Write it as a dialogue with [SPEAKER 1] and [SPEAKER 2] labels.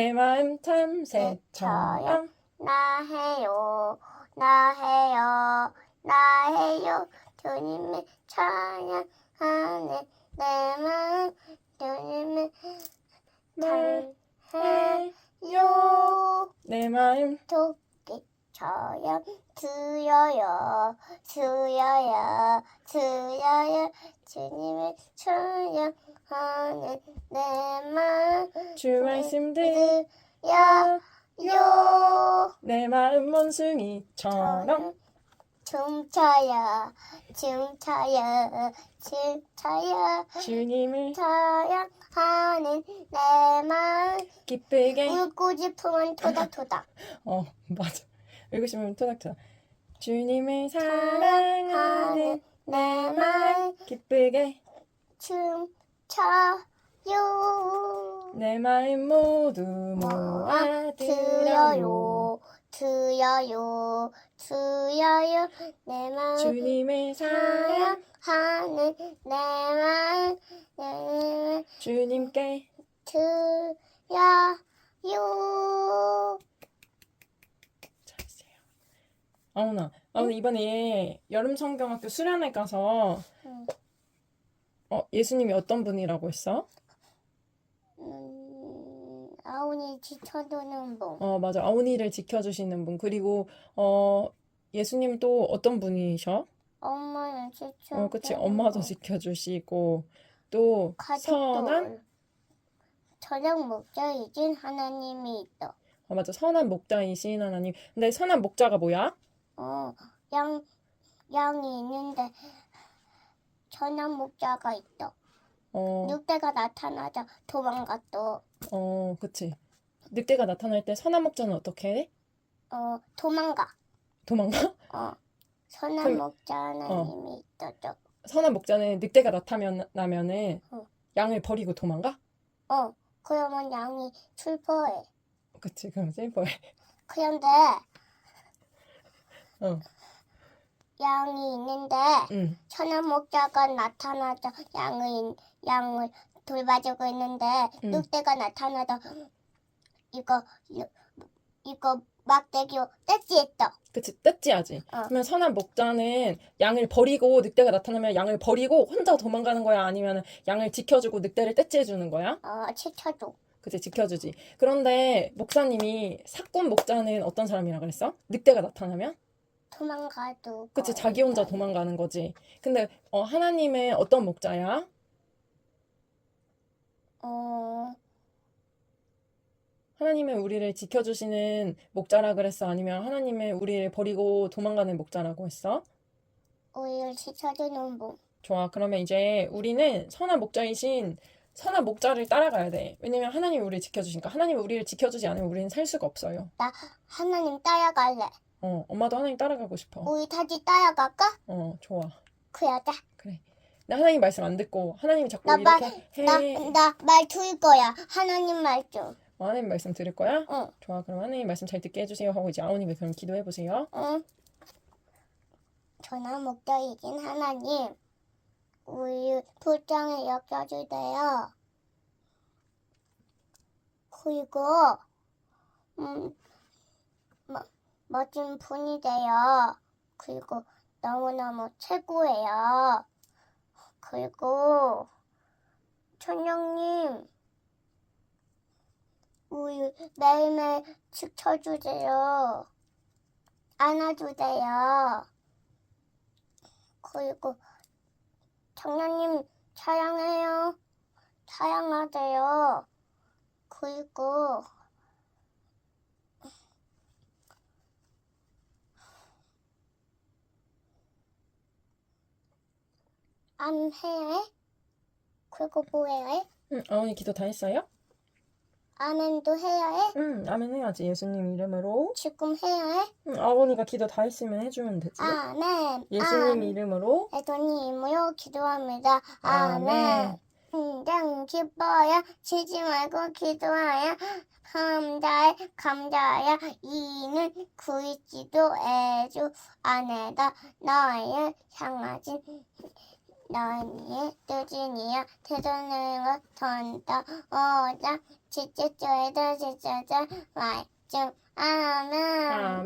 [SPEAKER 1] 내 마음 참 새처럼
[SPEAKER 2] 나 해요, 나 해요, 나 해요. 주님을 찬양하네 내 마음 주님을
[SPEAKER 1] 말해요
[SPEAKER 2] 찬해요.
[SPEAKER 1] 내 마음
[SPEAKER 2] 토끼처럼 들려요, 들려요, 들려요. 주님을 찬양하는 내 마음
[SPEAKER 1] 주 말씀
[SPEAKER 2] 들려요.
[SPEAKER 1] 들내 마음 원숭이처럼
[SPEAKER 2] 춤춰요, 춤춰요, 춤춰요.
[SPEAKER 1] 주님을
[SPEAKER 2] 사랑하는 내 마음.
[SPEAKER 1] 기쁘게.
[SPEAKER 2] 울고 싶으면 토닥토닥.
[SPEAKER 1] 어 맞아. 읽고 싶으면 토닥토닥. 주님을 사랑하는
[SPEAKER 2] 내 마음.
[SPEAKER 1] 기쁘게.
[SPEAKER 2] 춤춰요
[SPEAKER 1] 내 마음 모두 모아 들어요.
[SPEAKER 2] 들어요. 들어요. 내 마음
[SPEAKER 1] 주님을 사랑.
[SPEAKER 2] 사랑하는 내 마음 내 마음
[SPEAKER 1] 주님께
[SPEAKER 2] 들려요.
[SPEAKER 1] 잘했어요. 아우나 아우나 이번에 여름 성경학교 수련회 가서
[SPEAKER 2] 응.
[SPEAKER 1] 어 예수님이 어떤 분이라고 했어?
[SPEAKER 2] 음, 아우니 지쳐도는 분.
[SPEAKER 1] 어 맞아 아우니를 지켜주시는 분 그리고 어 예수님 또 어떤 분이셔?
[SPEAKER 2] 엄마는 지쳐.
[SPEAKER 1] 어 그치 엄마도 지켜주시고 또 선한
[SPEAKER 2] 저녁 목적이진 하나님이 있다.
[SPEAKER 1] 어 맞아 선한 목자이신 하나님 근데 선한 목자가 뭐야?
[SPEAKER 2] 어, 양, 양이 있는데 전한 목자가 있다.
[SPEAKER 1] 어
[SPEAKER 2] 늑대가 나타나자 도망갔다.
[SPEAKER 1] 어, 그치. 늑대가 나타날 때 목자는 어떻게 해?
[SPEAKER 2] 어, 도망가.
[SPEAKER 1] 도망가?
[SPEAKER 2] 어, 선한
[SPEAKER 1] 그럼-
[SPEAKER 2] 목자 하나님이 있다.
[SPEAKER 1] 선한 목자는 늑대가 나타나면은
[SPEAKER 2] 어.
[SPEAKER 1] 양을 버리고 도망가?
[SPEAKER 2] 어, 그러면 양이 출포해.
[SPEAKER 1] 그치, 그럼 슬퍼해.
[SPEAKER 2] 그런데
[SPEAKER 1] 어,
[SPEAKER 2] 양이 있는데
[SPEAKER 1] 응.
[SPEAKER 2] 천한 목자가 나타나자 양을 양을 돌봐주고 있는데
[SPEAKER 1] 음.
[SPEAKER 2] 늑대가 나타나다 이거 이거 막대기로 떼찌했다.
[SPEAKER 1] 그치, 떼찌하지.
[SPEAKER 2] 어.
[SPEAKER 1] 그러면 선한 목자는 양을 버리고 늑대가 나타나면 양을 버리고 혼자 도망가는 거야? 아니면 양을 지켜주고 늑대를 떼찌해 주는 거야?
[SPEAKER 2] 어, 치켜줘.
[SPEAKER 1] 그치, 지켜주지. 그런데 목사님이 사꾼 목자는 어떤 사람이라 그랬어? 늑대가 나타나면?
[SPEAKER 2] 도망가도.
[SPEAKER 1] 그치, 자기 혼자 도망가는 거지. 근데 어, 하나님은 어떤 목자야?
[SPEAKER 2] 어,
[SPEAKER 1] 하나님은 우리를 지켜주시는 목자라 그랬어? 아니면 하나님은 우리를 버리고 도망가는 목자라고 했어?
[SPEAKER 2] 우리를 지켜주는 분.
[SPEAKER 1] 좋아. 그러면 이제 우리는 선한 목자이신 선한 목자를 따라가야 돼. 왜냐면 하나님이 우리를 지켜주시니까. 하나님이 우리를 지켜주지 않으면 우리는 살 수가 없어요.
[SPEAKER 2] 하나님 따라갈래.
[SPEAKER 1] 어, 엄마도 하나님 따라가고 싶어.
[SPEAKER 2] 우리 다시 따라갈까?
[SPEAKER 1] 어, 좋아.
[SPEAKER 2] 그러자.
[SPEAKER 1] 그래. 나 하나님 말씀 안 듣고 하나님이 자꾸
[SPEAKER 2] 나 말,
[SPEAKER 1] 이렇게
[SPEAKER 2] 나,
[SPEAKER 1] 해.
[SPEAKER 2] 나말둘 거야. 하나님 말 좀.
[SPEAKER 1] 어, 하나님 말씀 들을 거야?
[SPEAKER 2] 응,
[SPEAKER 1] 좋아. 그럼 하나님 말씀 잘 듣게 해주세요. 하고 이제 아오님이 그럼 기도해 보세요.
[SPEAKER 2] 응. 전화 목적이긴 하나님. 우리 불쌍히 여겨주세요. 그리고, 음, 뭐, 멋진 분이세요. 그리고 너무너무 최고예요. 그리고, 천영님, 우리 매일매일 지켜주세요. 안아주세요. 그리고 청년님 사랑해요. 사랑하세요. 그리고 안 해야 해? 그리고 뭐 해?
[SPEAKER 1] 응, 아오니 기도 다 했어요?
[SPEAKER 2] 아멘도 해야 해?
[SPEAKER 1] 응, 아멘 해야지. 예수님 이름으로.
[SPEAKER 2] 지금 해야 해?
[SPEAKER 1] 응, 아오니가 기도 다 했으면 해주면 되지.
[SPEAKER 2] 아멘.
[SPEAKER 1] 예수님
[SPEAKER 2] 아멘.
[SPEAKER 1] 이름으로.
[SPEAKER 2] 애도님으로 기도합니다. 아멘. 굉장히 기뻐요. 쉬지 말고 기도하여 감사해 감사하여 이는 그리스도 애주 안에다 너의 향하신 너희의 뚜진이야 태도는 것 던다 어자. 지체조에다 지체자. 말좀 아나